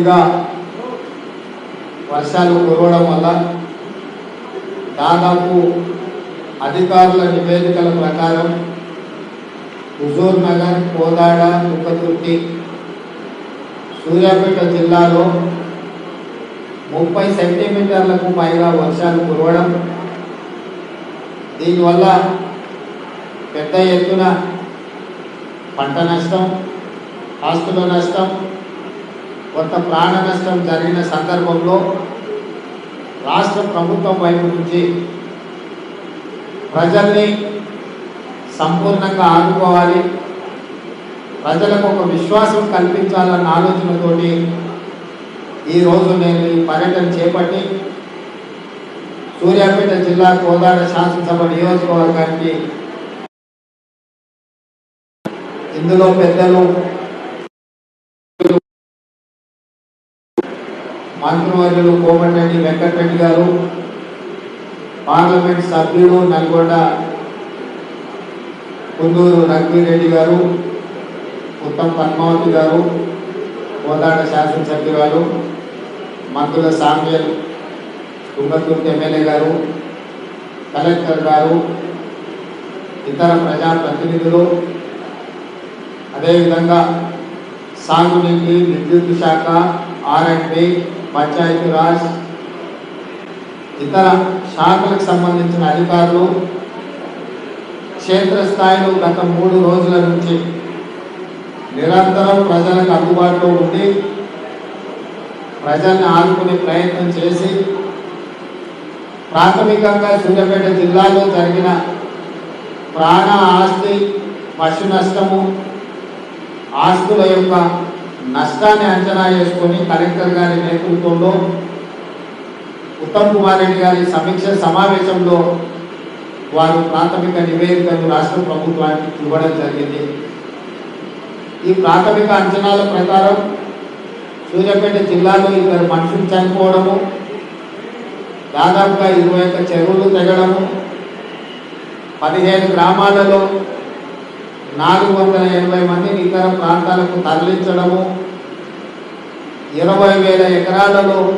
అతిగా వర్షాలు కురవడం వల్ల దాదాపు అధికారుల నివేదికల ప్రకారం హుజూర్ నగర్ కోదాడ తుక్కతుర్తి సూర్యాపేట జిల్లాలో ముప్పై సెంటీమీటర్లకు పైగా వర్షాలు కురవడం దీనివల్ల పెద్ద ఎత్తున పంట నష్టం ఆస్తుల నష్టం కొంత ప్రాణ నష్టం జరిగిన సందర్భంలో రాష్ట్ర ప్రభుత్వం వైపు నుంచి ప్రజల్ని సంపూర్ణంగా ఆదుకోవాలి. ప్రజలకు ఒక విశ్వాసం కల్పించాలన్న ఆలోచనతోటి ఈరోజు నేను ఈ పర్యటన చేపట్టి సూర్యాపేట జిల్లా కోదాడ శాసనసభ నియోజకవర్గానికి ఇందులో పెద్దలు మంత్రివర్యులు కోమటిరెడ్డి వెంకటరెడ్డి గారు పార్లమెంట్ సభ్యుడు నల్గొండ కుందూరు రఘువీరెడ్డి గారు ఉత్తమ్ పద్మావతి గారు కోదాడ శాసనసభ్యురాలు మంత్రుల సామ్యల్ తుంగతుర్తి ఎమ్మెల్యే గారు కలెక్టర్ గారు ఇతర ప్రజాప్రతినిధులు అదేవిధంగా సాగునీటి విద్యుత్ శాఖ ఆర్ఎండ్బి పంచాయతీ రాజ్ ఇతర శాఖలకు సంబంధించిన అధికారులు క్షేత్రస్థాయిలో గత మూడు రోజుల నుంచి నిరంతరం ప్రజలకు అందుబాటులో ఉండి ప్రజల్ని ఆదుకునే ప్రయత్నం చేసి ప్రాథమికంగా సూర్యాపేట జిల్లాలో జరిగిన ప్రాణ ఆస్తి పశు నష్టము ఆస్తుల యొక్క నష్టాన్ని అంచనా వేసుకొని కలెక్టర్ గారి నేతృత్వంలో ఉత్తమ్ కుమార్ రెడ్డి గారి సమీక్ష సమావేశంలో వారు ప్రాథమిక నివేదికను రాష్ట్ర ప్రభుత్వానికి ఇవ్వడం జరిగింది. ఈ ప్రాథమిక అంచనాల ప్రకారం సూర్యాపేట జిల్లాలో ఇద్దరు మనుషులు చనిపోవడము దాదాపుగా ఇరవై ఒక్క చెరువులు తెగడము పదిహేను గ్రామాలలో నాలుగు వందల ఎనభై మందిని ఇతర ప్రాంతాలకు తరలించడము. ఇరవై వేల ఎకరాలలో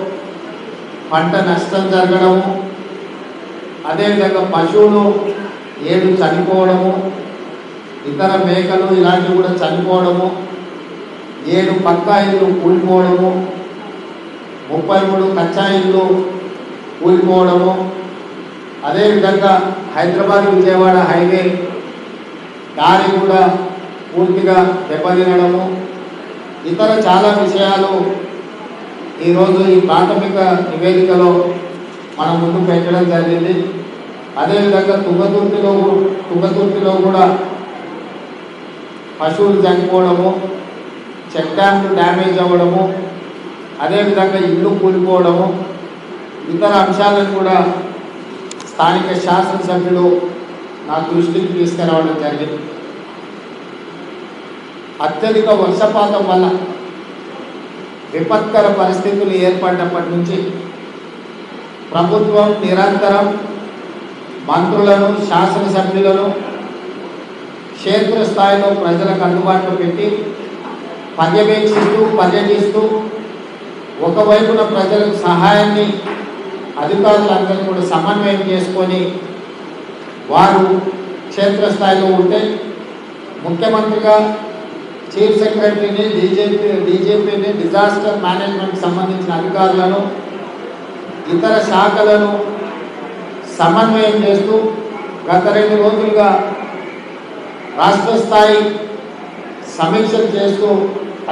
పంట నష్టం జరగడము. అదేవిధంగా పశువులు ఏడు చనిపోవడము. ఇతర మేకలు ఇలాంటివి కూడా చనిపోవడము. ఏడు పక్కా ఇల్లు కూలిపోవడము. ముప్పై మూడు కచ్చా ఇల్లు కూలిపోవడము. అదేవిధంగా హైదరాబాద్ విజయవాడ హైవే దారి కూడా పూర్తిగా దెబ్బతినడము. ఇతర చాలా విషయాలు ఈరోజు ఈ ప్రాథమిక నివేదికలో మనం ముందు పెట్టడం జరిగింది. అదేవిధంగా తుంగతుర్తిలో తుంగతుర్తిలో కూడా పశువులు చనిపోవడము చెక్ డ్యామ్లు డ్యామేజ్ అవ్వడము అదేవిధంగా ఇల్లు కూలిపోవడము ఇతర అంశాలను కూడా స్థానిక శాసనసభ్యులు నా దృష్టికి తీసుకురావడం జరిగింది. అత్యధిక వర్షపాతం వల్ల విపత్కర పరిస్థితులు ఏర్పడినప్పటి నుంచి ప్రభుత్వం నిరంతరం మంత్రులను శాసనసభ్యులను క్షేత్రస్థాయిలో ప్రజలకు అందుబాటులో పెట్టి పర్యవేక్షిస్తూ పర్యటిస్తూ ఒకవైపున ప్రజలకు సహాయాన్ని అధికారులందరూ కూడా సమన్వయం చేసుకొని వారు క్షేత్రస్థాయిలో ఉంటే ముఖ్యమంత్రిగా చీఫ్ సెక్రటరీని డీజీపీ డీజీపీని డిజాస్టర్ మేనేజ్మెంట్కి సంబంధించిన అధికారులను ఇతర శాఖలను సమన్వయం చేస్తూ గత రెండు రోజులుగా రాష్ట్ర స్థాయి సమీక్షలు చేస్తూ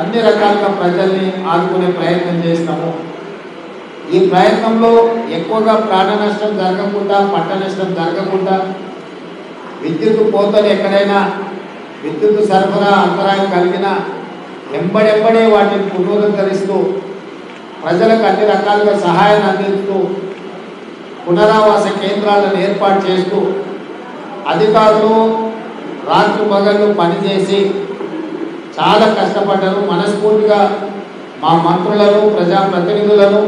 అన్ని రకాలుగా ప్రజల్ని ఆదుకునే ప్రయత్నం చేసినాము ఈ ప్రయత్నంలో ఎక్కువగా ప్రాణ నష్టం జరగకుండా పంట నష్టం జరగకుండా విద్యుత్ కోతలు ఎక్కడైనా విద్యుత్ సరఫరా అంతరాయం కలిగిన ఎంబడెంబడే వాటిని పునరుద్ధరిస్తూ ప్రజలకు అన్ని రకాలుగా సహాయాన్ని అందిస్తూ పునరావాస కేంద్రాలను ఏర్పాటు చేస్తూ అధికారులు రాత్రి పగళ్ళు పనిచేసి చాలా కష్టపడ్డారు. మనస్ఫూర్తిగా మా మంత్రులను ప్రజాప్రతినిధులను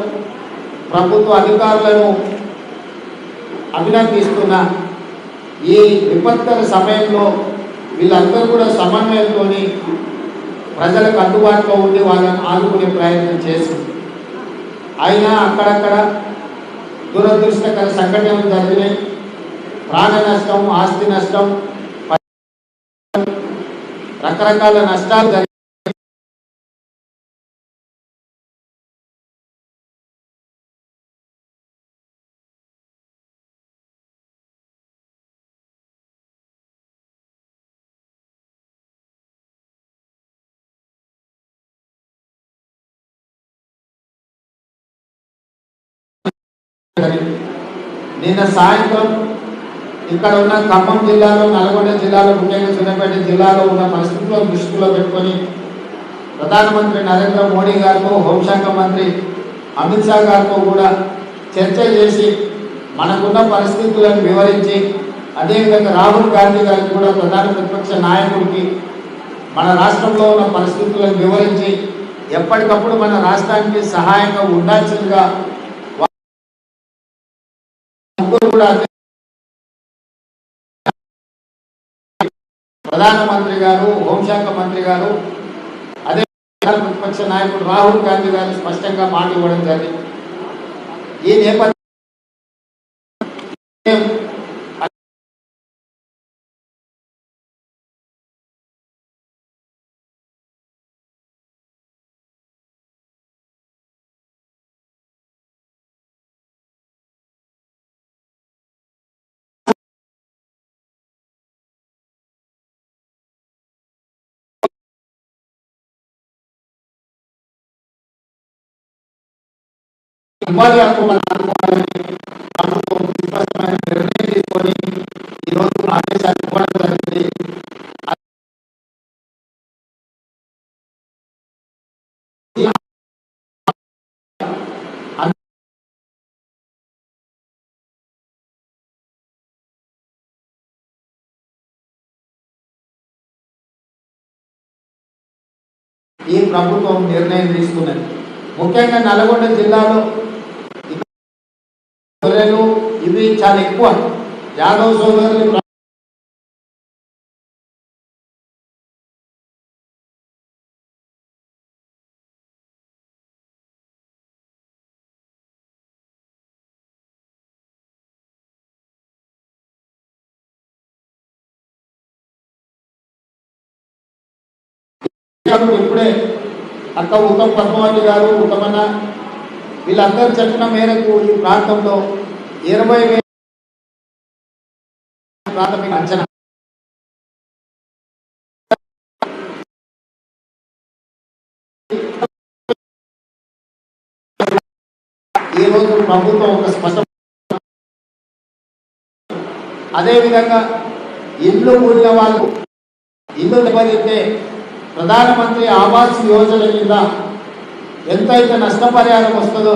ప్రభుత్వ అధికారులను అభినందిస్తున్నా. ఈ విపత్కర సమయంలో వీళ్ళందరూ కూడా సమన్వయంతో ప్రజలకు అందుబాటులో ఉండి వాళ్ళని ఆదుకునే ప్రయత్నం చేసింది. అయినా అక్కడక్కడ దురదృష్టకర సంఘటనలు జరిగినాయి. ప్రాణ నష్టం ఆస్తి నష్టం రకరకాల నష్టాలు నిన్న సాయంత్రం ఇక్కడ ఉన్న ఖమ్మం జిల్లాలో నల్గొండ జిల్లాలో ముఖ్యంగా చిన్నపేట జిల్లాలో ఉన్న పరిస్థితులను దృష్టిలో పెట్టుకొని ప్రధానమంత్రి నరేంద్ర మోడీ గారితో హోంశాఖ మంత్రి అమిత్ షా గారితో కూడా చర్చ చేసి మనకున్న పరిస్థితులను వివరించి అదేవిధంగా రాహుల్ గాంధీ గారికి కూడా ప్రధాన ప్రతిపక్ష నాయకుడికి మన రాష్ట్రంలో ఉన్న పరిస్థితులను వివరించి ఎప్పటికప్పుడు మన రాష్ట్రానికి సహాయంగా ఉండాల్సిందిగా ముగ్గురు కూడా ప్రధానమంత్రి గారు హోంశాఖ మంత్రి గారు అదే ప్రతిపక్ష నాయకుడు రాహుల్ గాంధీ గారు స్పష్టంగా మాట ఇవ్వడం జరిగింది. ఈ నేపథ్యం ఉపాధి హక్కు మన అనుకోవాలని ప్రభుత్వం స్పష్టమైన నిర్ణయం తీసుకొని ఈరోజు ఆదేశాలు ఇవ్వడం జరిగింది ఈ ప్రభుత్వం నిర్ణయం తీసుకున్నది ముఖ్యంగా నల్గొండ జిల్లాలో గొర్రెలు ఇవి చాలా ఎక్కువ. యాదవ్ సోదరులు ఇప్పుడే అక్క ఉత్తమ్ పద్మావతి గారు ఉత్తమన్న వీళ్ళందరూ చెప్పిన మేరకు ఈ ప్రాంతంలో ఇరవై వేల ప్రాథమిక అంచనా. ఈ రోజు ప్రభుత్వం ఒక స్పష్టం అదేవిధంగా ఇల్లు కూడిన వాళ్ళు ఇల్లు దెబ్బతింటే ప్రధానమంత్రి ఆవాస్ యోజన కింద ఎంతైతే నష్టపరిహారం వస్తుందో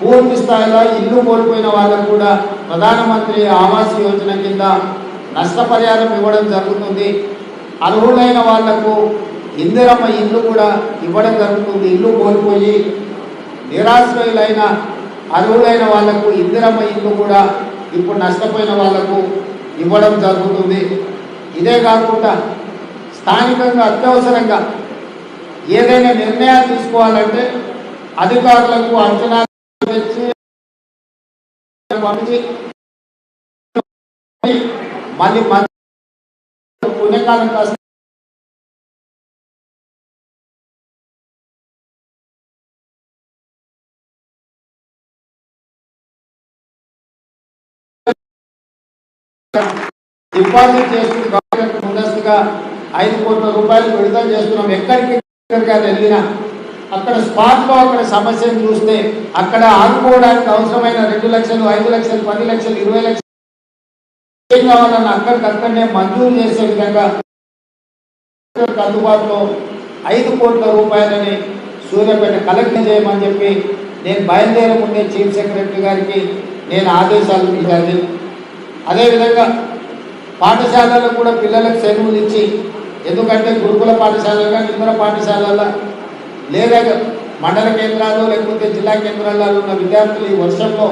పూర్తి స్థాయిలో ఇల్లు కోల్పోయిన వాళ్ళకు కూడా ప్రధానమంత్రి ఆవాస్ యోజన కింద నష్టపరిహారం ఇవ్వడం జరుగుతుంది. అర్హులైన వాళ్ళకు ఇందిరమ్మ ఇల్లు కూడా ఇవ్వడం జరుగుతుంది. ఇల్లు కోల్పోయి నిరాశ్రయులైన అర్హులైన వాళ్ళకు ఇందిరమ్మ ఇల్లు కూడా ఇప్పుడు నష్టపోయిన వాళ్ళకు ఇవ్వడం జరుగుతుంది. ఇదే కాకుండా స్థానికంగా అత్యవసరంగా ఏదైనా నిర్ణయాలు తీసుకోవాలంటే అధికారులకు అంచనా తెచ్చి పంపించి మళ్ళీ పుణ్యకాలం కాస్త డిపాజిట్ చేస్తుంది గవర్నమెంట్ ముందస్తుగా ఐదు కోట్ల రూపాయలు విడుదల చేస్తున్నాం. ఎక్కడికి వెళ్ళిన అక్కడ స్పాట్లో అక్కడ సమస్యను చూస్తే అక్కడ ఆదుకోవడానికి అవసరమైన రెండు లక్షలు ఐదు లక్షలు పది లక్షలు ఇరవై లక్షలు ఏం కావాలన్న అక్కడికి అక్కడనే మంజూరు చేసే విధంగా అందుబాటులో ఐదు కోట్ల రూపాయలని సూర్యాపేట కలెక్ట్ చేయమని చెప్పి నేను బయలుదేరే ముందే చీఫ్ సెక్రటరీ గారికి నేను ఆదేశాలు ఇచ్చాను అదేవిధంగా పాఠశాలలో కూడా పిల్లలకు సెలవులు ఇచ్చి ఎందుకంటే గురుకుల పాఠశాలగా ఇతర పాఠశాలల లేదా మండల కేంద్రాలు లేకపోతే జిల్లా కేంద్రాలలో ఉన్న విద్యార్థులు ఈ వర్షంలో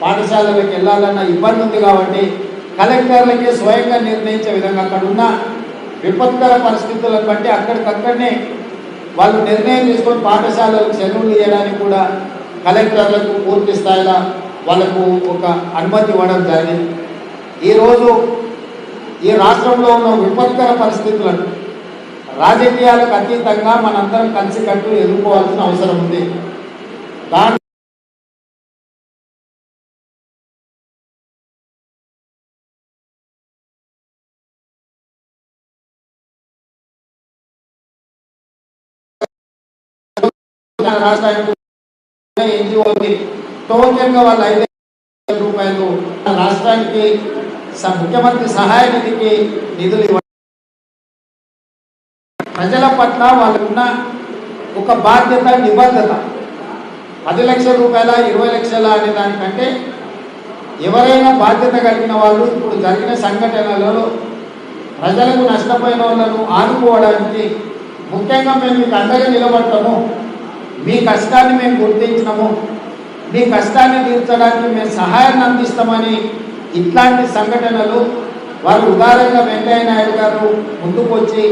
పాఠశాలలకు వెళ్ళాలన్న ఇబ్బంది ఉంది కాబట్టి కలెక్టర్లకే స్వయంగా నిర్ణయించే విధంగా అక్కడ ఉన్న విపత్కర పరిస్థితులను బట్టి అక్కడికక్కడనే వాళ్ళు నిర్ణయం తీసుకొని పాఠశాలలకు సెలవులు ఇవ్వడానికి కూడా కలెక్టర్లకు పూర్తి స్థాయిలో వాళ్ళకు ఒక అనుమతి ఇవ్వడం జరిగింది. ఈరోజు ఈ రాష్ట్రంలో ఉన్న విపత్కర పరిస్థితులను రాజకీయాలకు అతీతంగా మనందరం కలిసికట్టు ఎదుర్కోవాల్సిన అవసరం ఉంది. దాని రాష్ట్రానికి ఎన్జిఓకి టోకెన్గా వాళ్ళు ఐదు రూపాయలు రాష్ట్రానికి ముఖ్యమంత్రి సహాయ నిధికి నిధులు ఇవ్వడం ప్రజల పట్ల వాళ్ళకున్న ఒక బాధ్యత నిబద్ధత. పది లక్షల రూపాయల ఇరవై లక్షల అనే దానికంటే ఎవరైనా బాధ్యత కలిగిన వాళ్ళు ఇప్పుడు జరిగిన సంఘటనలలో ప్రజలకు నష్టపోయిన వాళ్ళను ఆదుకోవడానికి ముఖ్యంగా మేము మీకు అండగా నిలబడతాము. మీ కష్టాన్ని మేము గుర్తించినాము. మీ కష్టాన్ని తీర్చడానికి మేము సహాయాన్ని అందిస్తామని ఇట్లాంటి సంఘటనలు వారు ఉదారంగా వెంకయ్య నాయుడు గారు ముందుకు వచ్చి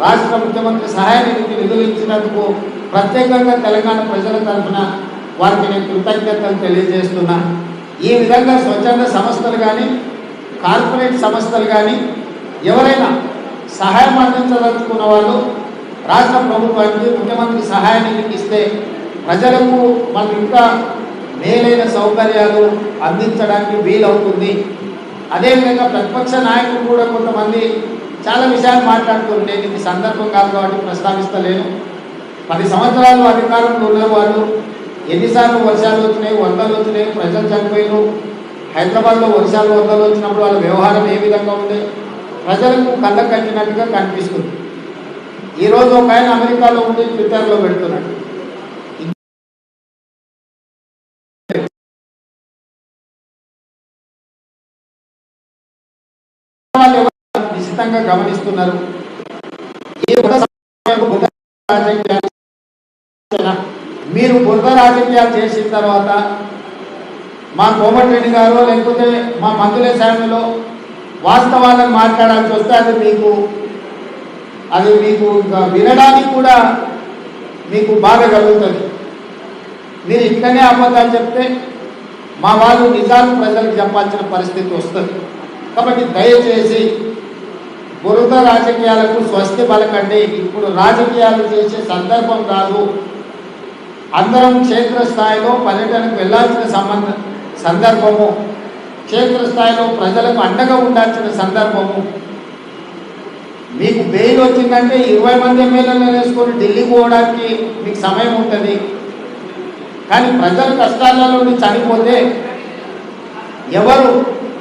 రాష్ట్ర ముఖ్యమంత్రి సహాయ నిధికి నిధులు ఇచ్చినందుకు ప్రత్యేకంగా తెలంగాణ ప్రజల తరఫున వారికి నేను కృతజ్ఞతలు తెలియజేస్తున్నా. ఈ విధంగా స్వచ్ఛంద సంస్థలు కానీ కార్పొరేట్ సంస్థలు కానీ ఎవరైనా సహాయం అందించదలుచుకున్న వాళ్ళు రాష్ట్ర ప్రభుత్వానికి ముఖ్యమంత్రి సహాయానికి ఇస్తే ప్రజలకు మనం ఇంకా మేలైన సౌకర్యాలు అందించడానికి వీలవుతుంది. అదేవిధంగా ప్రతిపక్ష నాయకులు కూడా కొంతమంది చాలా విషయాలు మాట్లాడుతుంటే ఇది సందర్భం కాదు కాబట్టి ప్రస్తావిస్తలేను. పది సంవత్సరాలు అధికారంలో ఉన్నవాళ్ళు ఎన్నిసార్లు వర్షాలు వచ్చినాయి వరదలు వచ్చినాయి ప్రజలు చనిపోయారు హైదరాబాద్లో వర్షాలు వరదలు వచ్చినప్పుడు వాళ్ళ వ్యవహారం ఏ విధంగా ఉంది? ప్రజలకు కళ్ళ కట్టినట్టుగా కనిపిస్తుంది. ఈరోజు ఒక ఆయన అమెరికాలో ఉండి ట్విట్టర్లో పెడుతున్నాడు. ఎవరు గమనిస్తున్నారు. ఈ రాజకీయాలు మీరు బుర్ర రాజకీయాలు చేసిన తర్వాత మా కోమటిరెడ్డి గారు లేకపోతే మా మందుల శాఖలో వాస్తవాలను మాట్లాడాల్సి వస్తే అది మీకు అది మీకు ఇంకా వినడానికి కూడా మీకు బాధ కలుగుతుంది. మీరు ఇక్కడనే అబద్ధాలు చెప్తే మా వాళ్ళు నిజాలు ప్రజలకు చెప్పాల్సిన పరిస్థితి వస్తుంది. కాబట్టి దయచేసి బురద రాజకీయాలకు స్వస్తి పలకండి. ఇప్పుడు రాజకీయాలు చేసే సందర్భం కాదు అందరం క్షేత్రస్థాయిలో పర్యటనకు వెళ్ళాల్సిన సంబంధ సందర్భము. క్షేత్రస్థాయిలో ప్రజలకు అండగా ఉండాల్సిన సందర్భము. మీకు బెయిల్ వచ్చిందంటే ఇరవై మంది ఎమ్మెల్యేలను వేసుకొని ఢిల్లీ పోవడానికి మీకు సమయం ఉంటుంది. కానీ ప్రజల కష్టాలలో చనిపోతే ఎవరు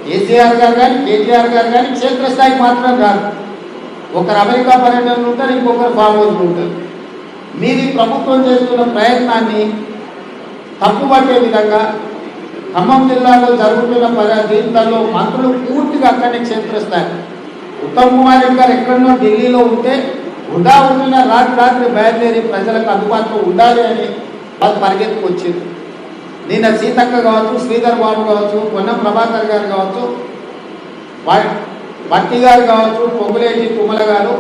కేసీఆర్ గారు కానీ కేటీఆర్ గారు కానీ క్షేత్రస్థాయికి మాత్రం కాదు ఒకరు అమెరికా పర్యటనలు ఉంటారు ఇంకొకరు ఫామ్ హౌస్లు ఉంటారు. మీరు ప్రభుత్వం చేస్తున్న ప్రయత్నాన్ని తప్పుపట్టే విధంగా ఖమ్మం జిల్లాలో జరుగుతున్న పరి జీవితాల్లో మంత్రులు పూర్తిగా అక్కడనే క్షేత్రస్థాయి. ఉత్తమ్ కుమార్ రెడ్డి గారు ఎక్కడనో ఢిల్లీలో ఉంటే వృధా ఉండిన రాత్రి రాత్రి బయలుదేరి ప్రజలకు అందుబాటులో ఉండాలి అని వాళ్ళు పరిగెత్తుకొచ్చింది నిన్న సీతక్క కావచ్చు శ్రీధర్ బాబు కావచ్చు పొన్నం ప్రభాకర్ గారు కావచ్చు భట్టి గారు కావచ్చు పొంగులేటి తుమ్మల గారు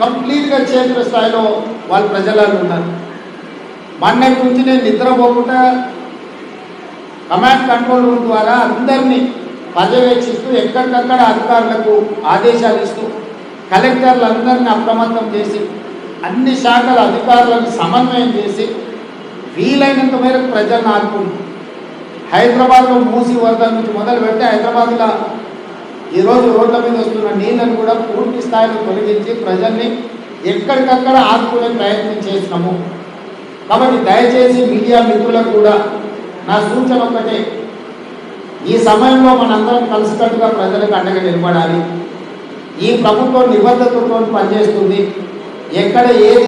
కంప్లీట్గా క్షేత్ర స్థాయిలో వాళ్ళు ప్రజలలో ఉన్నారు. మొన్నటి గురించి నేను నిద్రపోకుండా కమాండ్ కంట్రోల్ రూమ్ ద్వారా అందరినీ పర్యవేక్షిస్తూ ఎక్కడికక్కడ అధికారులకు ఆదేశాలు ఇస్తూ కలెక్టర్లందరినీ అప్రమత్తం చేసి అన్ని శాఖల అధికారులను సమన్వయం చేసి వీలైనంత మేరకు ప్రజలను ఆదుకుంది హైదరాబాద్లో మూసి వరద నుంచి మొదలు పెట్టి హైదరాబాద్లో ఈరోజు రోడ్ల మీద వస్తున్న నీళ్ళను కూడా పూర్తి స్థాయిలో తొలగించి ప్రజల్ని ఎక్కడికక్కడ ఆదుకునే ప్రయత్నం చేసినాము. కాబట్టి దయచేసి మీడియా మిత్రులకు కూడా నా సూచన ఒక్కటే. ఈ సమయంలో మనందరం కలిసికట్టుగా ప్రజలకు అండగా నిలబడాలి. ఈ ప్రభుత్వం నిబద్ధతతో పనిచేస్తుంది. ఎక్కడ ఏది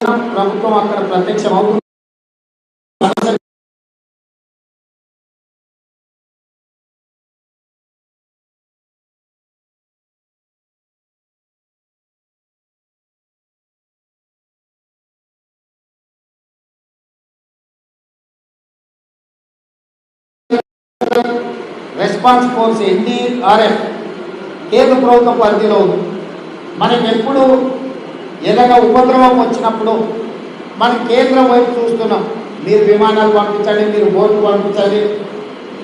ప్రభుత్వం అక్కడ ప్రత్యక్షం అవుతుంది రెస్పాన్స్ ఫోర్స్ ఎన్డీఆర్ఎఫ్ కేంద్ర ప్రభుత్వం పరిధిలో ఉంది. మనకి ఎప్పుడు ఏదైనా ఉపద్రవం వచ్చినప్పుడు మన కేంద్రం వైపు చూస్తున్నాం. మీరు విమానాలు పంపించండి మీరు బోట్లు పంపించండి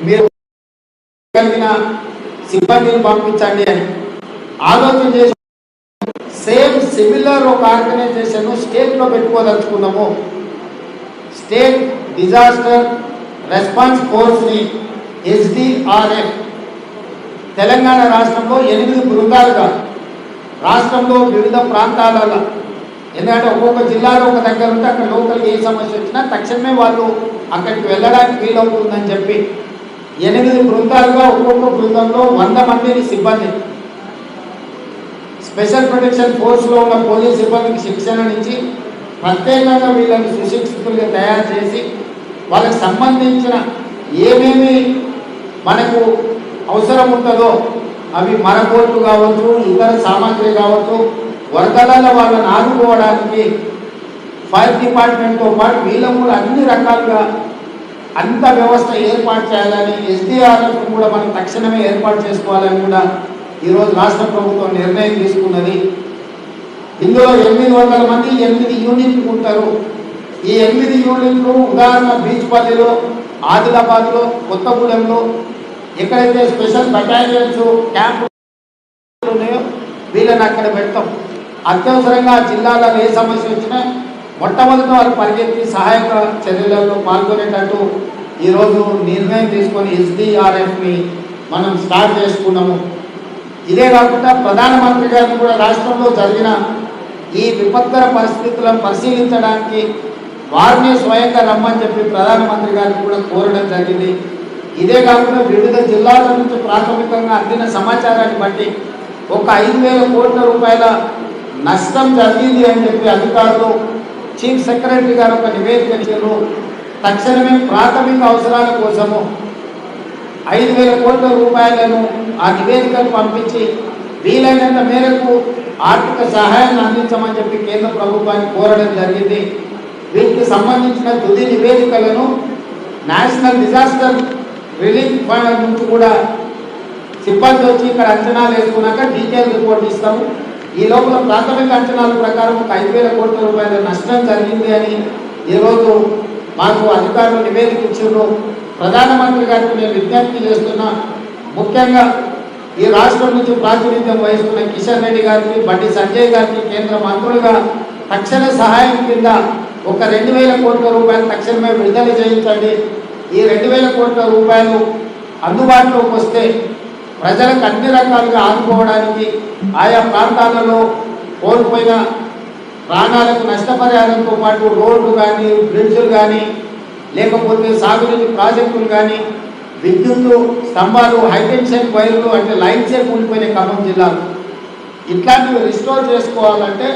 మీరు కలిగిన సిబ్బందిని పంపించండి అని ఆలోచన చేసి సేమ్ సిమిలర్ ఒక ఆర్గనైజేషన్ స్టేట్లో పెట్టుకోదలుచుకున్నాము. స్టేట్ డిజాస్టర్ రెస్పాన్స్ ఫోర్స్ని ఎస్డిఆర్ఎఫ్ తెలంగాణ రాష్ట్రంలో ఎనిమిది బృందాలుగా రాష్ట్రంలో వివిధ ప్రాంతాలలో ఎందుకంటే ఒక్కొక్క జిల్లాలో ఒక దగ్గర ఉంటే అక్కడ లోకల్ ఏ సమస్య వచ్చినా తక్షణమే వాళ్ళు అక్కడికి వెళ్ళడానికి వీలవుతుందని చెప్పి ఎనిమిది బృందాలుగా ఒక్కొక్క బృందంలో వంద మందిని సిబ్బంది స్పెషల్ ప్రొటెక్షన్ ఫోర్స్లో ఉన్న పోలీస్ సిబ్బందికి శిక్షణనిచ్చి ప్రత్యేకంగా వీళ్ళని సుశిక్షితులుగా తయారు చేసి వాళ్ళకి సంబంధించిన ఏమేమి మనకు అవసరం ఉంటుందో అవి మరకోట్లు కావచ్చు ఇతర సామాగ్రి కావచ్చు వరదలలో వాళ్ళని ఆదుకోవడానికి ఫైర్ డిపార్ట్మెంట్తో పాటు వీళ్ళకు కూడా అన్ని రకాలుగా అంత వ్యవస్థ ఏర్పాటు చేయాలని ఎస్డిఆర్ఎఫ్ కూడా మనం తక్షణమే ఏర్పాటు చేసుకోవాలని కూడా ఈరోజు రాష్ట్ర ప్రభుత్వం నిర్ణయం తీసుకున్నది. ఇందులో ఎనిమిది వందల మంది ఎనిమిది యూనిట్లు ఉంటారు. ఈ ఎనిమిది యూనిట్లు ఉదాహరణ బీచ్పల్లిలో ఆదిలాబాద్లో కొత్తగూడెంలో ఎక్కడైతే స్పెషల్ బటాలియన్స్ క్యాంపు ఉన్నాయో వీళ్ళని అక్కడ పెడతాం. అత్యవసరంగా జిల్లాలో ఏ సమస్య వచ్చినా మొట్టమొదట వారు పరిగెత్తి సహాయక చర్యలలో పాల్గొనేటట్టు ఈరోజు నిర్ణయం తీసుకొని ఎస్డిఆర్ఎఫ్ని మనం స్టార్ట్ చేసుకున్నాము. ఇదే కాకుండా ప్రధానమంత్రి గారిని కూడా రాష్ట్రంలో జరిగిన ఈ విపత్కర పరిస్థితులను పరిశీలించడానికి వారిని స్వయంగా రమ్మని చెప్పి ప్రధానమంత్రి గారిని కూడా కోరడం జరిగింది. ఇదే కాకుండా వివిధ జిల్లాల నుంచి ప్రాథమికంగా అందిన సమాచారాన్ని బట్టి ఒక ఐదు వేల కోట్ల రూపాయల నష్టం జరిగింది అని చెప్పి అధికారులు చీఫ్ సెక్రటరీ గారు ఒక నివేదిక ఇచ్చారు. తక్షణమే ప్రాథమిక అవసరాల కోసము ఐదు వేల కోట్ల రూపాయలను ఆ నివేదికను పంపించి వీలైనంత మేరకు ఆర్థిక సహాయాన్ని అందించమని చెప్పి కేంద్ర ప్రభుత్వాన్ని కోరడం జరిగింది. వీటికి సంబంధించిన తుది నివేదికలను నేషనల్ డిజాస్టర్ రిలీఫ్ ఫండ్ నుంచి కూడా సిబ్బంది వచ్చి ఇక్కడ అంచనాలు వేసుకున్నాక డీటెయిల్ రిపోర్ట్ ఇస్తాము. ఈ లోపల ప్రాథమిక అంచనాల ప్రకారం ఒక ఐదు వేల కోట్ల రూపాయల నష్టం జరిగింది అని ఈరోజు మాకు అధికారులు నివేదిక ఇచ్చారు ప్రధానమంత్రి గారికి నేను విజ్ఞప్తి చేస్తున్నా. ముఖ్యంగా ఈ రాష్ట్రం నుంచి ప్రాతినిధ్యం వహిస్తున్న కిషన్ రెడ్డి గారికి బండి సంజయ్ గారికి కేంద్ర మంత్రులుగా తక్షణ సహాయం కింద ఒక రెండు వేల కోట్ల రూపాయలు తక్షణమే విడుదల చేయించండి. ఈ రెండు వేల కోట్ల రూపాయలు అందుబాటులోకి వస్తే ప్రజలకు అన్ని రకాలుగా ఆదుకోవడానికి ఆయా ప్రాంతాలలో కోల్పోయిన ప్రాణాలకు నష్టపరిహారంతో పాటు రోడ్లు కానీ బ్రిడ్జులు కానీ లేకపోతే సాగునీటి ప్రాజెక్టులు కానీ విద్యుత్తు స్తంభాలు హైటెన్షన్ వైర్లు అంటే లైన్సే కూలిపోయిన ఖమ్మం జిల్లాలో. ఇట్లాంటివి రిస్టోర్ చేసుకోవాలంటే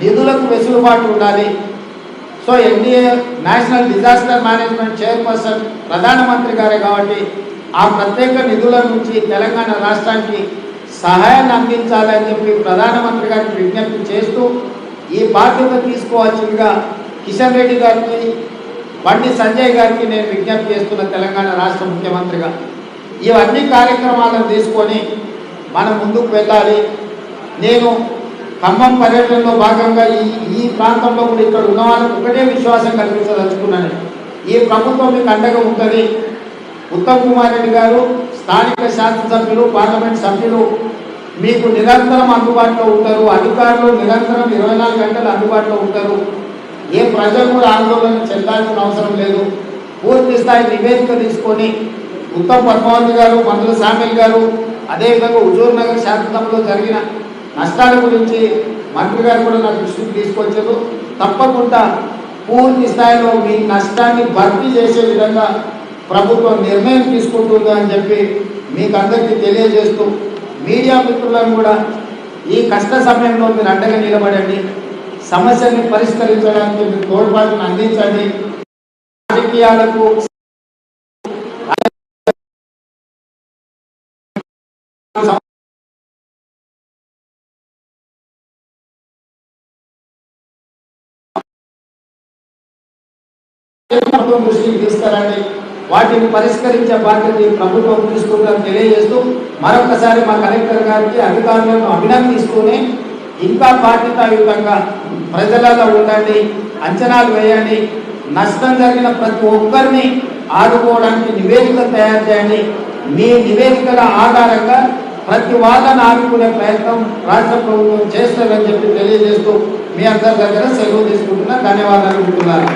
నిధులకు వెసులుబాటు ఉండాలి. So NDA national disaster management chairperson ప్రధానమంత్రి గారే కాబట్టి ఆ ప్రత్యేక నిధుల నుంచి తెలంగాణ రాష్ట్రానికి సహాయాన్ని అందించాలని చెప్పి ప్రధానమంత్రి గారికి విజ్ఞప్తి చేస్తూ ఈ బాధ్యత తీసుకోవాల్సిందిగా కిషన్ రెడ్డి గారికి బండి సంజయ్ గారికి నేను విజ్ఞప్తి చేస్తున్న తెలంగాణ రాష్ట్ర ముఖ్యమంత్రిగా. ఇవన్నీ కార్యక్రమాలను తీసుకొని మనం ముందుకు వెళ్ళాలి. నేను ఖమ్మం పర్యటనలో భాగంగా ఈ ఈ ప్రాంతంలో కూడా ఇక్కడ ఉన్న వాళ్ళకి ఒకటే విశ్వాసం కల్పించదలుచుకున్నాను ఈ ప్రభుత్వం మీకు అండగా ఉంటుంది. ఉత్తమ్ కుమార్ రెడ్డి గారు స్థానిక శాసనసభ్యులు పార్లమెంట్ సభ్యులు మీకు నిరంతరం అందుబాటులో ఉంటారు. అధికారులు నిరంతరం ఇరవై నాలుగు గంటలు అందుబాటులో ఉంటారు. ఏ ప్రజలు కూడా ఆందోళన చెందాల్సిన అవసరం లేదు. పూర్తి స్థాయి నివేదిక తీసుకొని ఉత్తమ్ పద్మావతి గారు మందుల సామిల్ గారు అదేవిధంగా హుజూర్ నగర్ శాసనసభలో జరిగిన నష్టాల గురించి మంత్రి గారు కూడా నా దృష్టికి తీసుకొచ్చారు. తప్పకుండా పూర్తి స్థాయిలో మీ నష్టాన్ని భర్తీ చేసే విధంగా ప్రభుత్వం నిర్ణయం తీసుకుంటుంది అని చెప్పి మీకు అందరికీ తెలియజేస్తూ మీడియా మిత్రులను కూడా ఈ కష్ట సమయంలో మీరు అండగా నిలబడండి. సమస్యని పరిష్కరించడానికి మీరు తోడ్పాటును అందించండి. రాజకీయాలకు ప్రభుత్వం దృష్టికి తీసుకురండి వాటిని పరిష్కరించే బాధ్యత ప్రభుత్వం తీసుకుంటుందని తెలియజేస్తూ మరొకసారి మా కలెక్టర్ గారికి అధికారులను అభినందిస్తూనే ఇంకా బాధ్యతాయుతంగా ప్రజలలో ఉండండి అంచనాలు వేయండి నష్టం జరిగిన ప్రతి ఒక్కరిని ఆదుకోవడానికి నివేదిక తయారు చేయండి. మీ నివేదికల ఆధారంగా ప్రతి వాళ్ళని ఆదుకునే ప్రయత్నం రాష్ట్ర ప్రభుత్వం చేస్తుందని చెప్పి తెలియజేస్తూ మీ అందరి దగ్గర సెలవు తీసుకుంటున్నా. ధన్యవాదాలు ఉంటున్నారు